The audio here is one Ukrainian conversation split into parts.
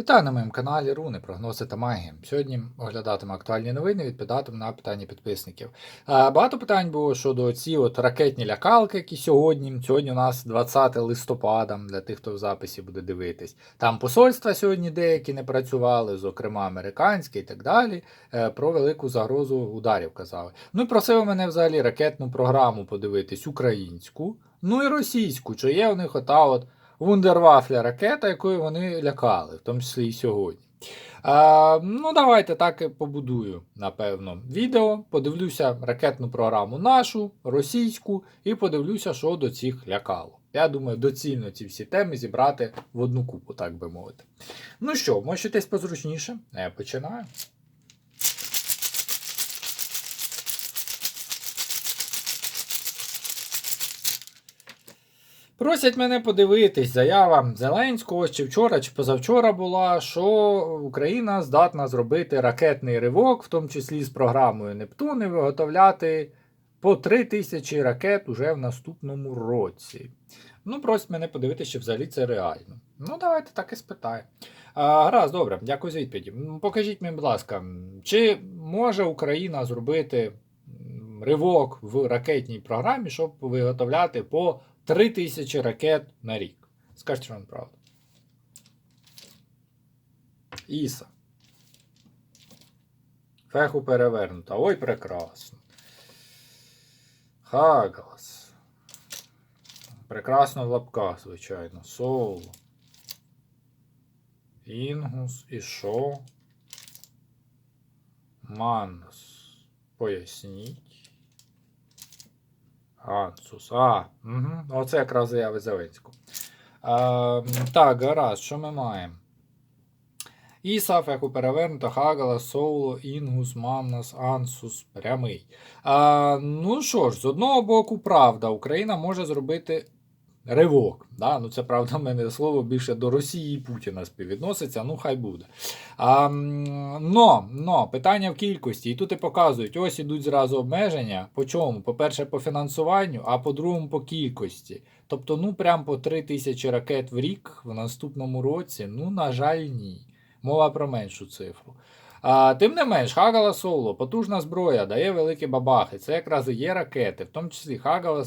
Вітаю на моєму каналі Руни, прогнози та магія. Сьогодні оглядатиму актуальні новини, відповідатиму на питання підписників. Е, Багато питань було щодо ці от ракетні лякалки, які сьогодні. Сьогодні у нас 20 листопада, для тих, хто в записі буде дивитись. Там посольства сьогодні деякі не працювали, зокрема американське і так далі. Е, Про велику загрозу ударів казали. Ну і просили мене взагалі ракетну програму подивитись українську, ну і російську, чи є у них ота от. Вундервафля ракета, якою вони лякали, в тому числі і сьогодні. А, ну, давайте так і побудую, напевно, відео. Подивлюся ракетну програму нашу, російську, і подивлюся, що до цих лякало. Я думаю, доцільно ці всі теми зібрати в одну купу, так би мовити. Ну що, можетесь позручніше? Я починаю. Просять мене подивитись, заява Зеленського чи вчора, чи позавчора була, що Україна здатна зробити ракетний ривок, в тому числі з програмою Нептун, і виготовляти по 3 тисячі ракет уже в наступному році. Ну, просять мене подивитися, чи взагалі це реально. Ну, давайте так і спитаю. А, Гаразд, добре, дякую за відповіді. Покажіть мені, будь ласка, чи може Україна зробити ривок в ракетній програмі, щоб виготовляти по 3 тисячі ракет на рік. Скажіть що вам правду. Іса. Феху перевернута. Ой, прекрасно. Хагалас. Прекрасно в лапках, звичайно. Соло. Інгус і шо? Манус. Поясніть. Ансус. А, угу. оце якраз заяви Зеленського. А, так, гаразд, що ми маємо? Іса, Феху перевернуто, Хагала, Соуло, Інгус, Мамнас, Ансус, прямий. А, ну що ж, з одного боку, правда, Україна може зробити ривок. Да? Ну, Це правда, в мене слово більше до Росії Путіна співвідноситься, ну хай буде. А, но, но, питання в кількості. І тут і показують, ось ідуть зразу обмеження. По чому? По-перше, по фінансуванню, а по-другому, по кількості. Тобто, ну, прям по 3 тисячі ракет в рік в наступному році, ну, на жаль, ні. Мова про меншу цифру. А, Тим не менш, Хагала Соло, потужна зброя, дає великі бабахи. Це якраз і є ракети, в тому числі Хагала м,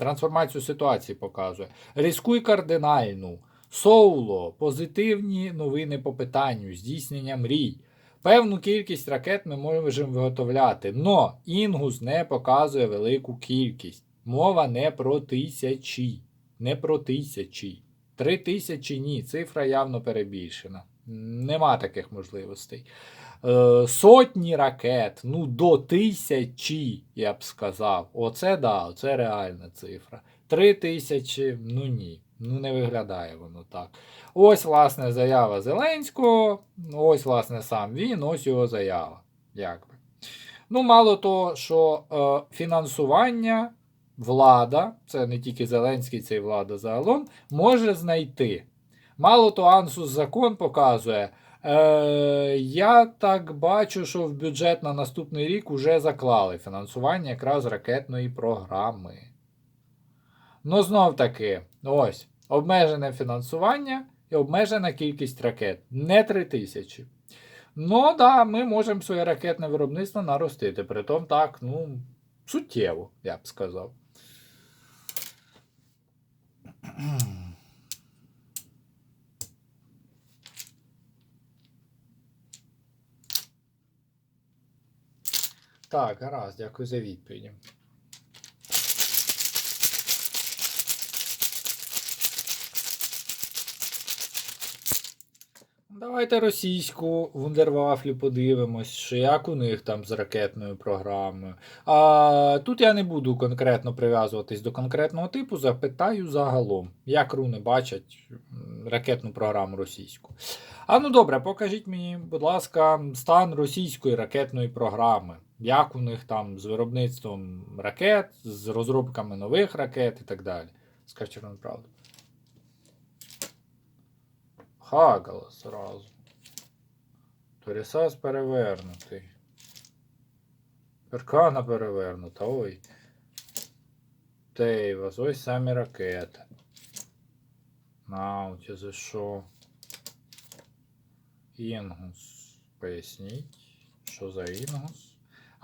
трансформацію ситуації показує. Різкуй кардинальну. Соуло, позитивні новини по питанню, здійснення мрій. Певну кількість ракет ми можемо виготовляти, но Інгус не показує велику кількість. Мова не про тисячі. Не про тисячі. Три тисячі ні, цифра явно перебільшена. Нема таких можливостей. Е, сотні ракет, ну до тисячі, я б сказав. Оце да, оце реальна цифра. Три тисячі, ну ні. Ну, не виглядає воно так. Ось, власне, заява Зеленського. Ось, власне, сам він, ось його заява. Якби. Ну, мало того, що е, фінансування влада, це не тільки Зеленський, це і влада загалом, може знайти. Мало того, Ансус закон показує. Е, я так бачу, що в бюджет на наступний рік вже заклали фінансування якраз ракетної програми. Ну, знов таки, ось, обмежене фінансування і обмежена кількість ракет. Не 3000. Ну, да, ми можемо своє ракетне виробництво наростити. Притом так, ну, суттєво, я б сказав. Так, гаразд, дякую за відповіді. Давайте російську вундервафлю подивимось, що як у них там з ракетною програмою. А тут я не буду конкретно прив'язуватись до конкретного типу, запитаю загалом, як руни бачать ракетну програму російську. А ну добре, покажіть мені, будь ласка, стан російської ракетної програми. Як у них там з виробництвом ракет, з розробками нових ракет і так далі. Скажіть вам правду. Хагала сразу. Торісас перевернутий. Перкана перевернута, ой. Тейвас, ось самі ракети. Науті, за що? Інгус. Поясніть, що за інгус?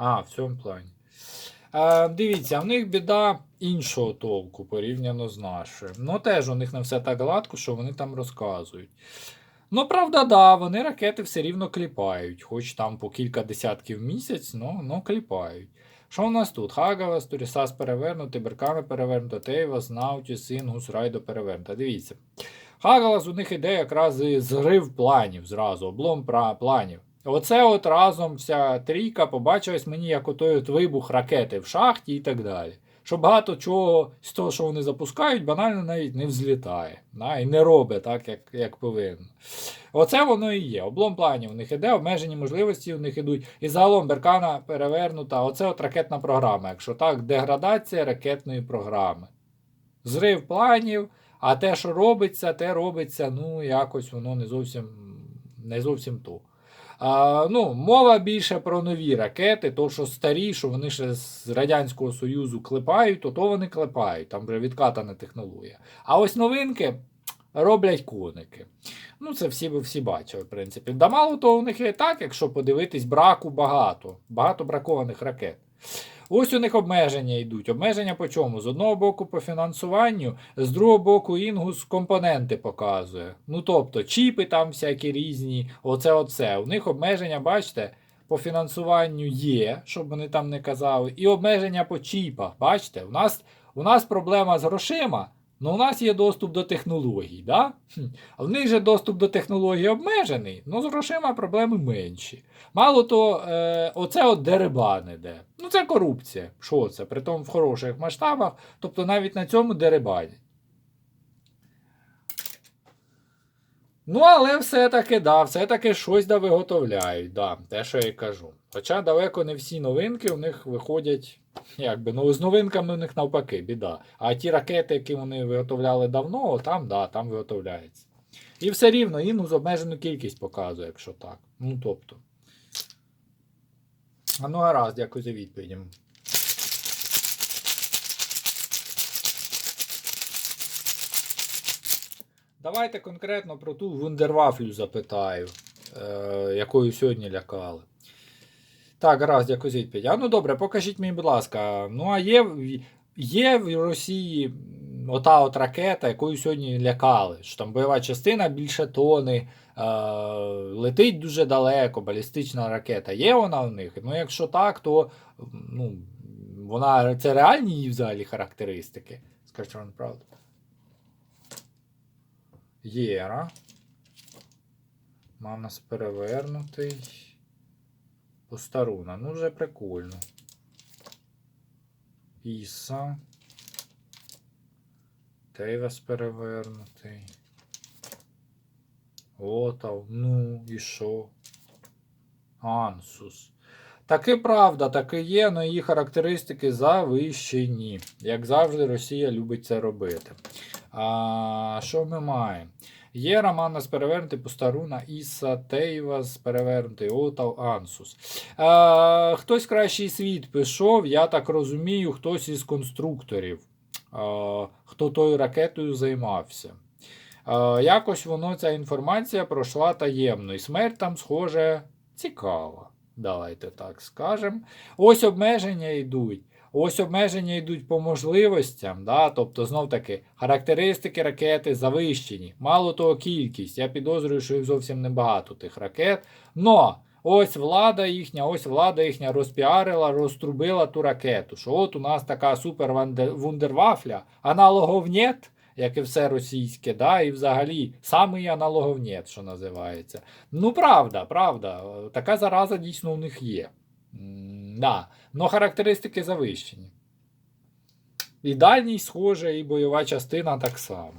А, в цьому плані. Е, дивіться, в них біда іншого толку порівняно з нашою. Ну, теж у них не все так гладко, що вони там розказують. Ну, правда, да, вони ракети все рівно кліпають, хоч там по кілька десятків в місяць, ну, ну кліпають. Що у нас тут? Хагавас, Турісас перевернутий, Берками перевернуто, Тейвас, Наутіс, Інгус, Райдо перевернуто. Дивіться. Хагалас у них іде якраз і зрив планів зразу, облом планів. Оце от разом вся трійка побачилась мені як отой от вибух ракети в шахті і так далі. Що багато чого з того, що вони запускають, банально навіть не взлітає. Да? І не робить так, як, як повинно. Оце воно і є. Облом планів у них іде, обмежені можливості у них ідуть. І загалом Беркана перевернута. Оце от ракетна програма. Якщо так, деградація ракетної програми. Зрив планів, а те, що робиться, те робиться, ну, якось воно не зовсім, не зовсім то. А, ну, мова більше про нові ракети, то що старі, що вони ще з Радянського Союзу клепають, то то вони клепають, там вже відкатана технологія. А ось новинки роблять коники. Ну, це всі всі бачили, в принципі. Да мало того, у них і так, якщо подивитись, браку багато. Багато бракованих ракет. Ось у них обмеження йдуть. Обмеження по чому? З одного боку по фінансуванню, з другого боку інгус компоненти показує. Ну тобто, чіпи там всякі різні, оце оце. У них обмеження, бачите, по фінансуванню є, щоб вони там не казали, і обмеження по чіпах. Бачите, у нас, у нас проблема з грошима. Ну, у нас є доступ до технологій, да? В них же доступ до технологій обмежений, ну з грошима проблеми менші. Мало то, е, оце от дерибан іде. Ну це корупція. Що це? Притом в хороших масштабах, тобто навіть на цьому дерибанять. Ну, але все-таки, да, все-таки щось да виготовляють, да, те, що я кажу. Хоча далеко не всі новинки у них виходять, якби, ну з новинками у них навпаки, біда. А ті ракети, які вони виготовляли давно, там, да, там виготовляється. І все рівно іну з обмежену кількість показує, якщо так. Ну, тобто. Ну гаразд, дякую за відповідь. Давайте конкретно про ту вундервафлю запитаю, е, якою сьогодні лякали. Так, гаразд, дякую відповідь. А ну добре, покажіть мені, будь ласка. Ну, а є, є в Росії ота от ракета, якою сьогодні лякали. Що там бойова частина більше тони, е, летить дуже далеко, балістична ракета. Є вона в них? Ну, якщо так, то ну, вона це реальні її взагалі характеристики. Скажіть вам правду. Єра. Манас перевернутий. Постаруна. Ну, вже прикольно. Іса. Тейвас перевернутий. Отав. Ну, і що? Ансус. Таки правда, таки є, але її характеристики завищені. Як завжди, Росія любить це робити. А, що ми маємо? Є Романас перевернутий, Постаруна, Іса, Тейвас перевернутий, Отав, Ансус. А, хтось кращий світ пішов, я так розумію, хтось із конструкторів, а, хто тою ракетою займався. А, якось воно ця інформація пройшла таємно, і смерть там, схоже, цікава. Давайте так скажемо. Ось обмеження йдуть. Ось обмеження йдуть по можливостям, да? тобто, знов таки, характеристики ракети завищені. Мало того, кількість. Я підозрюю, що їх зовсім небагато тих ракет. Но ось влада їхня, ось влада їхня розпіарила, розтрубила ту ракету. Що от у нас така супер вундервафля, аналогов нет, як і все російське, да? і взагалі самий аналогов нет, що називається. Ну, правда, правда, е, така зараза дійсно у них є. Да. Но характеристики завищені. І дальність схожа, і бойова частина так само.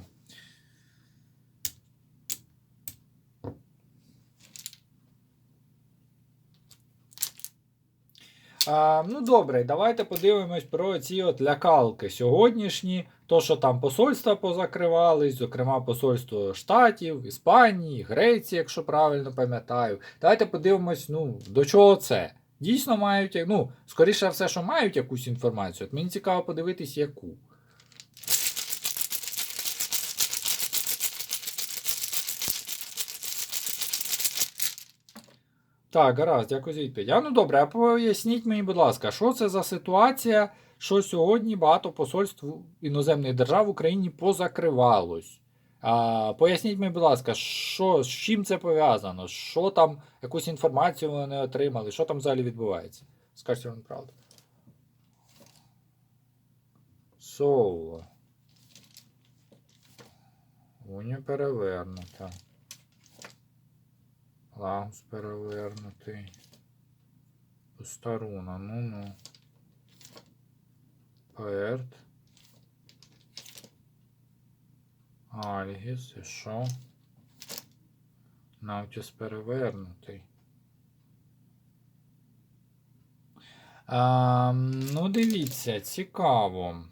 А, ну добре, давайте подивимось про ці от лякалки сьогоднішні. То, що там посольства позакривались, зокрема посольство Штатів, Іспанії, Греції, якщо правильно пам'ятаю. Давайте подивимось, ну, до чого це. Дійсно мають, ну, скоріше все, що мають якусь інформацію. От мені цікаво подивитись, яку. Так, гаразд, дякую за відповідь. А ну добре, а поясніть мені, будь ласка, що це за ситуація, що сьогодні багато посольств іноземних держав в Україні позакривалось? А, поясніть мені, будь ласка, що, з чим це пов'язано? Що там, якусь інформацію вони отримали? Що там взагалі відбувається? Скажіть вам правду. Соло. Уні перевернута. Лагус перевернутий. Старуна, ну-ну. Перт. Альгіс, і що? Наутіс перевернутий. А, ну, дивіться, цікаво.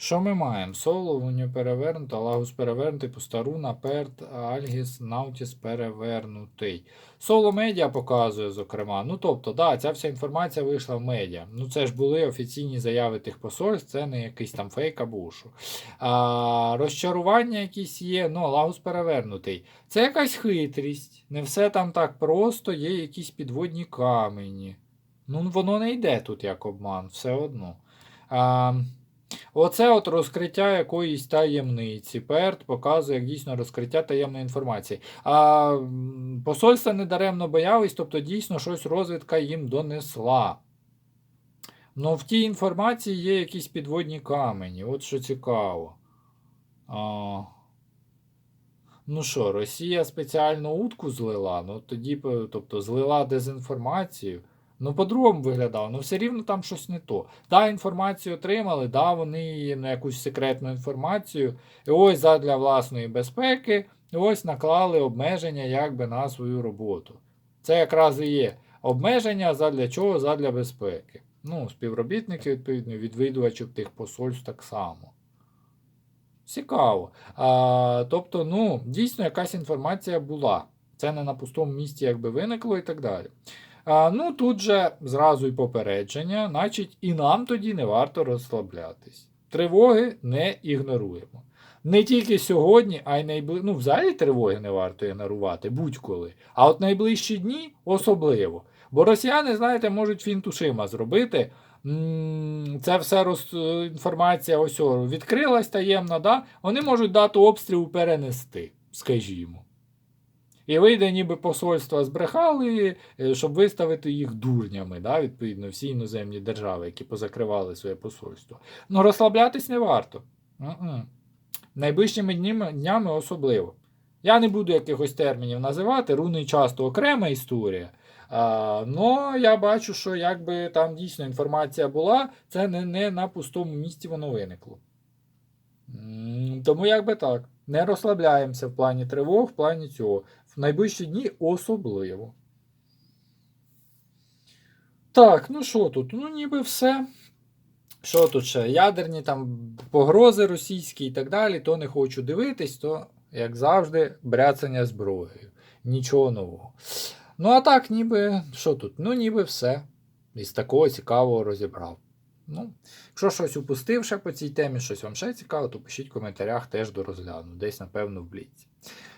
Що ми маємо? Соло, Вуню перевернута, Лагус перевернутий, Пустаруна, Перт, Альгіс, Наутіс перевернутий. Соло медіа показує, зокрема. Ну, тобто, да, ця вся інформація вийшла в медіа. Ну, це ж були офіційні заяви тих посольств, це не якийсь там фейк або ушу. А, розчарування якісь є, ну, Лагус перевернутий. Це якась хитрість. Не все там так просто, є якісь підводні камені. Ну, воно не йде тут як обман, все одно. А, Оце от розкриття якоїсь таємниці. Перт показує, як дійсно розкриття таємної інформації. А посольства недаремно боялись, тобто дійсно щось розвідка їм донесла. Ну, в тій інформації є якісь підводні камені. От що цікаво. А... Ну що, Росія спеціально утку злила, ну тоді, тобто, злила дезінформацію. Ну, по-другому виглядало, ну все рівно там щось не то. Да, інформацію отримали, да, вони її на якусь секретну інформацію. І ось задля власної безпеки, ось наклали обмеження якби на свою роботу. Це якраз і є обмеження задля чого? Задля безпеки. Ну, співробітники, відповідно, відвідувачів тих посольств так само. Цікаво. А, тобто, ну, дійсно, якась інформація була. Це не на пустому місці якби виникло і так далі. А, ну, тут же зразу і попередження, значить, і нам тоді не варто розслаблятись. Тривоги не ігноруємо. Не тільки сьогодні, а й найбли... ну, взагалі тривоги не варто ігнорувати будь-коли. А от найближчі дні особливо. Бо росіяни, знаєте, можуть фінтушима зробити. Це все роз... інформація ось відкрилась таємно, да? вони можуть дату обстрілу перенести, скажімо. І вийде, ніби посольства збрехали, е, щоб виставити їх дурнями, да, відповідно, всі іноземні держави, які позакривали своє посольство. Ну, розслаблятись не варто. Найближчими днями, особливо. Я не буду якихось термінів називати, руни часто окрема історія. А, я бачу, що якби там дійсно інформація була, це не, не на пустому місці воно виникло. Тому якби так. Не розслабляємося в плані тривог, в плані цього. В найближчі дні особливо. Так, ну що тут? Ну, ніби все. Що тут ще? Ядерні там погрози російські і так далі, то не хочу дивитись, то, як завжди, бряцання зброєю. Нічого нового. Ну, а так, ніби, що тут? Ну, ніби все. Із такого цікавого розібрав. Ну, якщо щось упустив ще по цій темі, щось вам ще цікаво, то пишіть в коментарях теж до розгляну. Десь, напевно, в бліці.